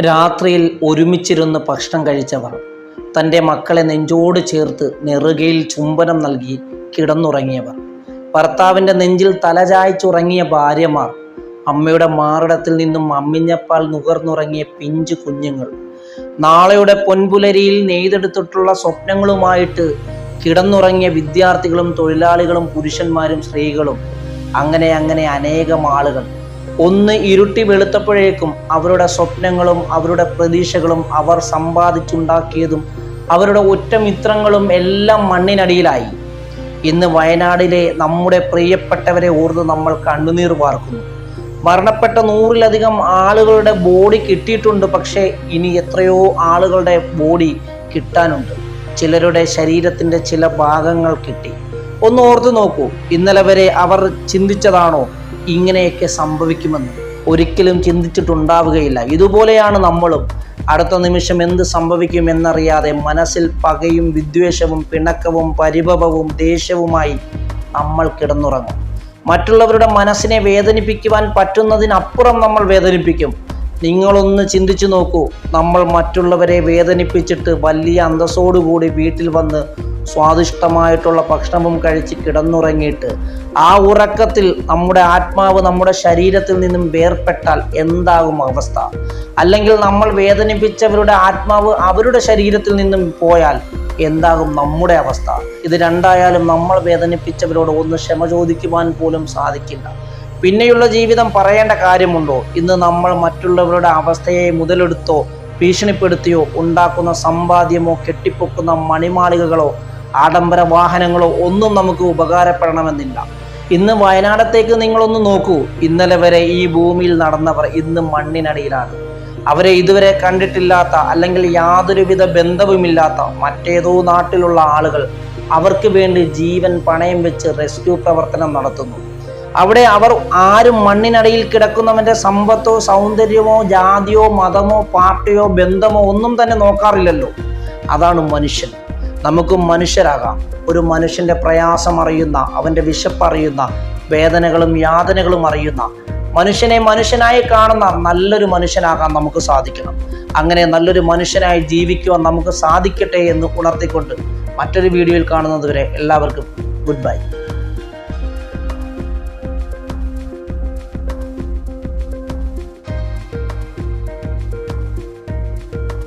രാത്രിയിൽ ഒരുമിച്ചിരുന്ന് ഭക്ഷണം കഴിച്ചവർ തന്റെ മക്കളെ നെഞ്ചോട് ചേർത്ത് നെറുകയിൽ ചുംബനം നൽകി കിടന്നുറങ്ങിയവർ. ഭർത്താവിന്റെ നെഞ്ചിൽ തലചായ്ച്ചുറങ്ങിയ ഭാര്യമാർ അമ്മയുടെ മാറിടത്തിൽ നിന്നും അമ്മിഞ്ഞപ്പാൽ നുകർന്നുറങ്ങിയ പിഞ്ചു കുഞ്ഞുങ്ങൾ നാളെയുടെ പൊൻപുലരിയിൽ നെയ്തെടുത്തിട്ടുള്ള സ്വപ്നങ്ങളുമായിട്ട് കിടന്നുറങ്ങിയ വിദ്യാർത്ഥികളും തൊഴിലാളികളും പുരുഷന്മാരും സ്ത്രീകളും അങ്ങനെ അങ്ങനെ അനേകം ആളുകൾ ഒന്ന് ഇരുട്ടി വെളുത്തപ്പോഴേക്കും അവരുടെ സ്വപ്നങ്ങളും അവരുടെ പ്രതീക്ഷകളും അവർ സമ്പാദിച്ചുണ്ടാക്കിയതും അവരുടെ ഒറ്റമിത്രങ്ങളും എല്ലാം മണ്ണിനടിയിലായി. ഇന്ന് വയനാടിലെ നമ്മുടെ പ്രിയപ്പെട്ടവരെ ഓർത്ത് നമ്മൾ കണ്ണുനീർ വാർക്കുന്നു. മരണപ്പെട്ട നൂറിലധികം ആളുകളുടെ ബോഡി കിട്ടിയിട്ടുണ്ട് പക്ഷേ ഇനി എത്രയോ ആളുകളുടെ ബോഡി കിട്ടാനുണ്ട്. ചിലരുടെ ശരീരത്തിന്റെ ചില ഭാഗങ്ങൾ കിട്ടി. ഒന്ന് ഓർത്തു നോക്കൂ ഇന്നലെ വരെ അവർ ചിന്തിച്ചതാണോ ഇങ്ങനെയൊക്കെ സംഭവിക്കുമെന്ന് ഒരിക്കലും ചിന്തിച്ചിട്ടുണ്ടാവുകയില്ല. ഇതുപോലെയാണ് നമ്മളും. അടുത്ത നിമിഷം എന്ത് സംഭവിക്കും എന്നറിയാതെ മനസ്സിൽ പകയും വിദ്വേഷവും പിണക്കവും പരിഭവവും ദേഷ്യവുമായി നമ്മൾ കിടന്നുറങ്ങും. മറ്റുള്ളവരുടെ മനസ്സിനെ വേദനിപ്പിക്കുവാൻ പറ്റുന്നതിനപ്പുറം നമ്മൾ വേദനിപ്പിക്കും. നിങ്ങളൊന്ന് ചിന്തിച്ചു നോക്കൂ. നമ്മൾ മറ്റുള്ളവരെ വേദനിപ്പിച്ചിട്ട് വലിയ അന്തസ്സോടുകൂടി വീട്ടിൽ വന്ന് സ്വാദിഷ്ടമായിട്ടുള്ള ഭക്ഷണവും കഴിച്ച് കിടന്നുറങ്ങിയിട്ട് ആ ഉറക്കത്തിൽ നമ്മുടെ ആത്മാവ് നമ്മുടെ ശരീരത്തിൽ നിന്നും വേർപെട്ടാൽ എന്താകും അവസ്ഥ? അല്ലെങ്കിൽ നമ്മൾ വേദനിപ്പിച്ചവരുടെ ആത്മാവ് അവരുടെ ശരീരത്തിൽ നിന്നും പോയാൽ എന്താകും നമ്മുടെ അവസ്ഥ? ഇത് രണ്ടായാലും നമ്മൾ വേദനിപ്പിച്ചവരോട് ഒന്ന് ക്ഷമ ചോദിക്കുവാൻ പോലും സാധിക്കില്ല. പിന്നെയുള്ള ജീവിതം പറയേണ്ട കാര്യമുണ്ടോ? ഇന്ന് നമ്മൾ മറ്റുള്ളവരുടെ അവസ്ഥയെ മുതലെടുത്തോ ഭീഷണിപ്പെടുത്തിയോ ഉണ്ടാക്കുന്ന സമ്പാദ്യമോ കെട്ടിപ്പൊക്കുന്ന മണിമാളികകളോ ആഡംബര വാഹനങ്ങളോ ഒന്നും നമുക്ക് ഉപകാരപ്പെടണമെന്നില്ല. ഇന്ന് വയനാടത്തേക്ക് നിങ്ങളൊന്ന് നോക്കൂ. ഇന്നലെ വരെ ഈ ഭൂമിയിൽ നടന്നവർ ഇന്ന് മണ്ണിനടിയിലാണ്. അവരെ ഇതുവരെ കണ്ടിട്ടില്ലാത്ത അല്ലെങ്കിൽ യാതൊരുവിധ ബന്ധവുമില്ലാത്ത മറ്റേതോ നാട്ടിലുള്ള ആളുകൾ അവർക്ക് വേണ്ടി ജീവൻ പണയം വെച്ച് റെസ്ക്യൂ പ്രവർത്തനം നടത്തുന്നു. അവിടെ അവർ ആരും മണ്ണിനടിയിൽ കിടക്കുന്നവന്റെ സമ്പത്തോ സൗന്ദര്യമോ ജാതിയോ മതമോ പാർട്ടിയോ ബന്ധമോ ഒന്നും തന്നെ നോക്കാറില്ലല്ലോ. അതാണ് മനുഷ്യൻ. നമുക്ക് മനുഷ്യരാകാം. ഒരു മനുഷ്യന്റെ പ്രയാസം അറിയുന്ന അവന്റെ വിശപ്പറിയുന്ന വേദനകളും യാതനകളും അറിയുന്ന മനുഷ്യനെ മനുഷ്യനായി കാണുന്ന നല്ലൊരു മനുഷ്യനാകാൻ നമുക്ക് സാധിക്കണം. അങ്ങനെ നല്ലൊരു മനുഷ്യനായി ജീവിക്കുവാൻ നമുക്ക് സാധിക്കട്ടെ എന്ന് ഉണർത്തിക്കൊണ്ട് മറ്റൊരു വീഡിയോയിൽ കാണുന്നതുവരെ എല്ലാവർക്കും ഗുഡ് ബൈ.